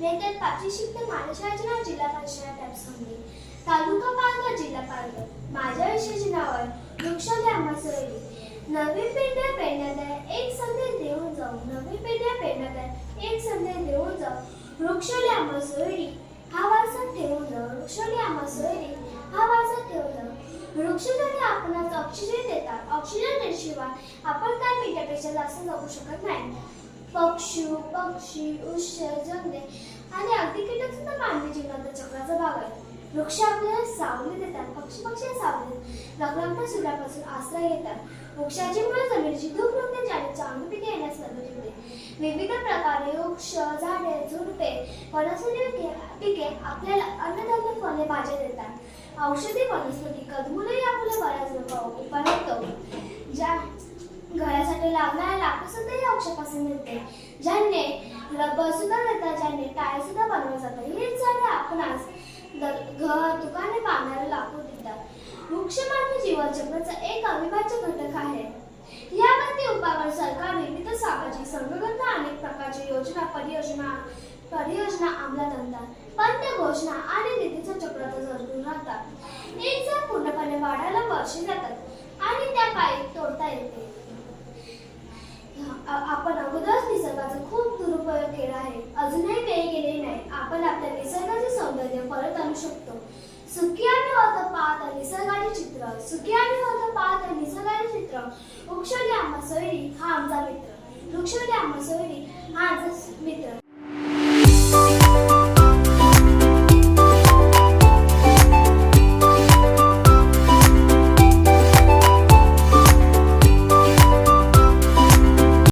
నేను పబ్జి शिकते मानसराजना जिल्हा पंचायत ॲप्समध्ये तालुका पालघर जिल्हा पालघर माझ्या विषयाचे नाव आहे वृक्ष ग्रामसोयी नवी पिढ्या प्रेरणादाय एक संदेश देऊन जाऊ नवी पिढ्या प्रेरणादाय एक संदेश देऊन जाऊ वृक्ष ग्रामसोयी हा वारसा ठेवून जाऊ वृक्ष ग्रामसोयी हा वारसा ठेवून जाऊ वृक्ष जरी आपणास ऑक्सिजन देतात ऑक्सिजनशिवाय आपण काय पिढ्यापेक्षा जास्त जगू शकत नाही पक्षी पक्षी उष्य जगणे मानवी जीवनाचा चक्राचा भाग आहे वृक्ष आपल्याला सावली देतात पक्षी पक्षी सावली लग्नांतर सूर्यापासून आश्रय घेतात. वृक्षाची मुळे जमिनीची धूप रोखते ज्याने चांगली पिके येण्यास मदत होते. विविध प्रकारे वृक्ष झाडे झुडपे वनस्पती पिके आपल्याला अन्नधान्य फळे भाज्या देतात. औषधी वनस्पती कदमूलही आपल्याला बऱ्याच लोक उपाय होतो ज्या घरासाठी लागणाऱ्या लाकूड सुद्धा या वृक्षापासून मिळते. ज्या रबर सुद्धा मिळतात ज्याने टायर सुद्धा बनवलं जातं हेच घर दुकाने लाकूड देतात वृक्ष मानवी जीवनचक्राचा एक अविभाज्य घटक आहे. यावरती उपायावर सरकार विविध सामाजिक संघटना अनेक प्रकारच्या योजना परियोजना परियोजना अंमलात आणतात. पण त्या घोषणा आणि परत आणू शकतो. सुखी आणि होतं पाहत निसर्गाचे चित्र. सुखी आणि होतं पाहत निसर्गाचे चित्र. वृक्षोली आम्हा सोयरी हा आमचा मित्र. वृक्षोली आम्हा सोयरी हा आमचा मित्र.